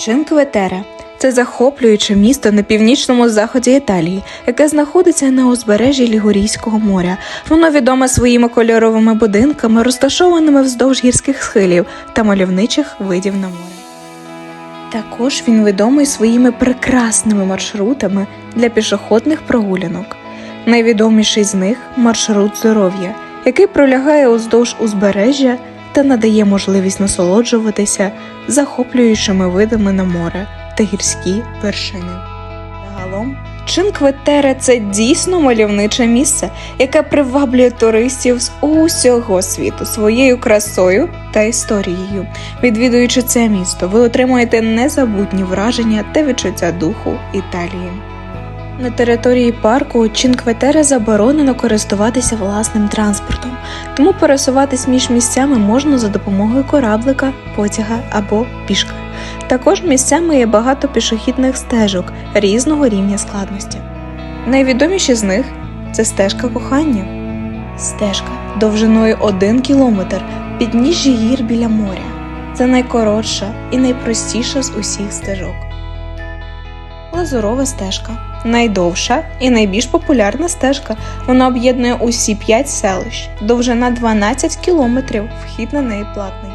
Чинкветере це захоплююче місто на північному заході Італії, яке знаходиться на узбережжі Лігурійського моря. Воно відоме своїми кольоровими будинками, розташованими вздовж гірських схилів та мальовничих видів на море. Також він відомий своїми прекрасними маршрутами для пішохідних прогулянок. Найвідоміший з них маршрут здоров'я, який пролягає уздовж узбережжя та надає можливість насолоджуватися захоплюючими видами на море та гірські вершини. Загалом, Чинкветере це дійсно мальовниче місце, яке приваблює туристів з усього світу своєю красою та історією. Відвідуючи це місто, ви отримуєте незабутні враження та відчуття духу Італії. На території парку Чинкветере заборонено користуватися власним транспортом, тому пересуватись між місцями можна за допомогою кораблика, потяга або пішки. Також місцями є багато пішохідних стежок різного рівня складності. Найвідоміші з них це стежка кохання. Стежка довжиною 1 кілометр підніжжя гір біля моря. Це найкоротша і найпростіша з усіх стежок. Лазурова стежка найдовша і найбільш популярна стежка. Вона об'єднує усі 5 селищ, довжина 12 кілометрів, вхід на неї платний.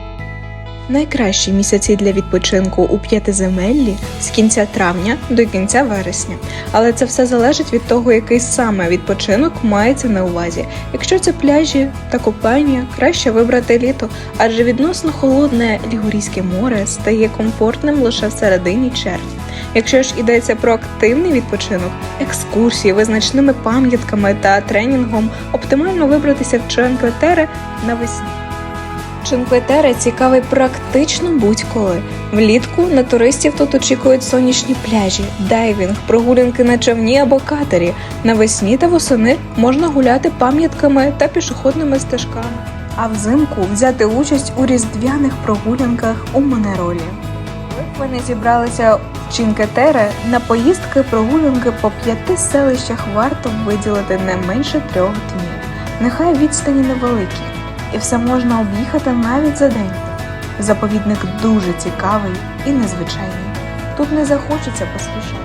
Найкращі місяці для відпочинку у п'ятиземеллі з кінця травня до кінця вересня. Але це все залежить від того, який саме відпочинок мається на увазі. Якщо це пляжі та купання, краще вибрати літо, адже відносно холодне Лігурійське море стає комфортним лише в середині червня. Якщо ж йдеться про активний відпочинок, екскурсії, визначними пам'ятками та тренінгом, оптимально вибратися в Ченкветере навесні. Чинкветере цікавий практично будь-коли. Влітку на туристів тут очікують сонячні пляжі, дайвінг, прогулянки на човні або катері. Навесні та восени можна гуляти пам'ятками та пішохідними стежками. А взимку взяти участь у різдвяних прогулянках у Монеролі. Ви не зібралися в Чинкетере на поїздки прогулянки по п'яти селищах варто виділити не менше трьох днів. Нехай відстані невеликі, і все можна об'їхати навіть за день. Заповідник дуже цікавий і незвичайний. Тут не захочеться поспішати.